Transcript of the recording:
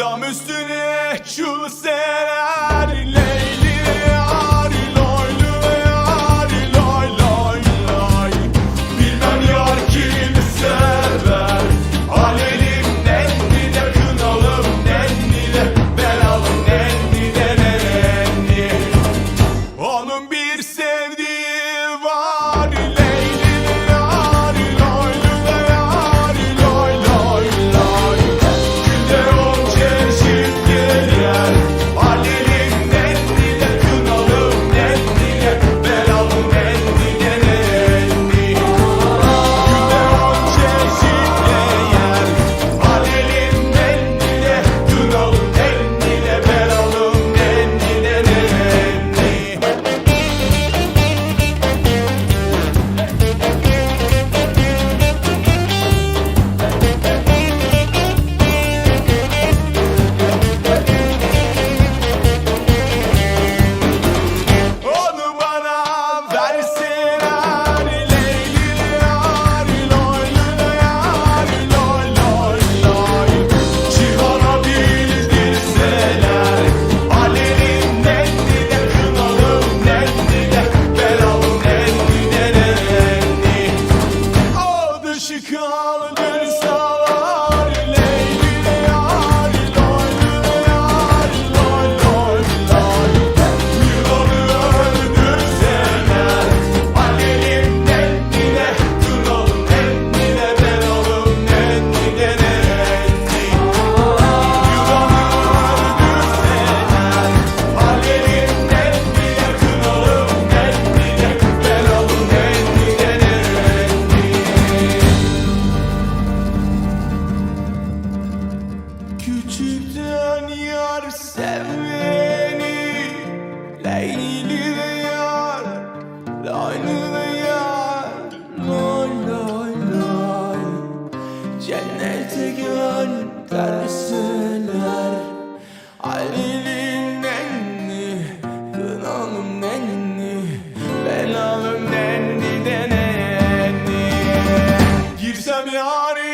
Dam üstüne çul serer Leyli yar loylu yar loy loy loy. Bilmem yar kimi sever Alelim nenni de kınalım nenni de Belalım nenni de nenni Onun bir sevdiği calling and sevmeni Leyli de yar Laylı de yar Lay lay lay. Cennete gönderseler Ali'nin nenni Kınalım nenni Belalım nenni de nenni. Girsem yarın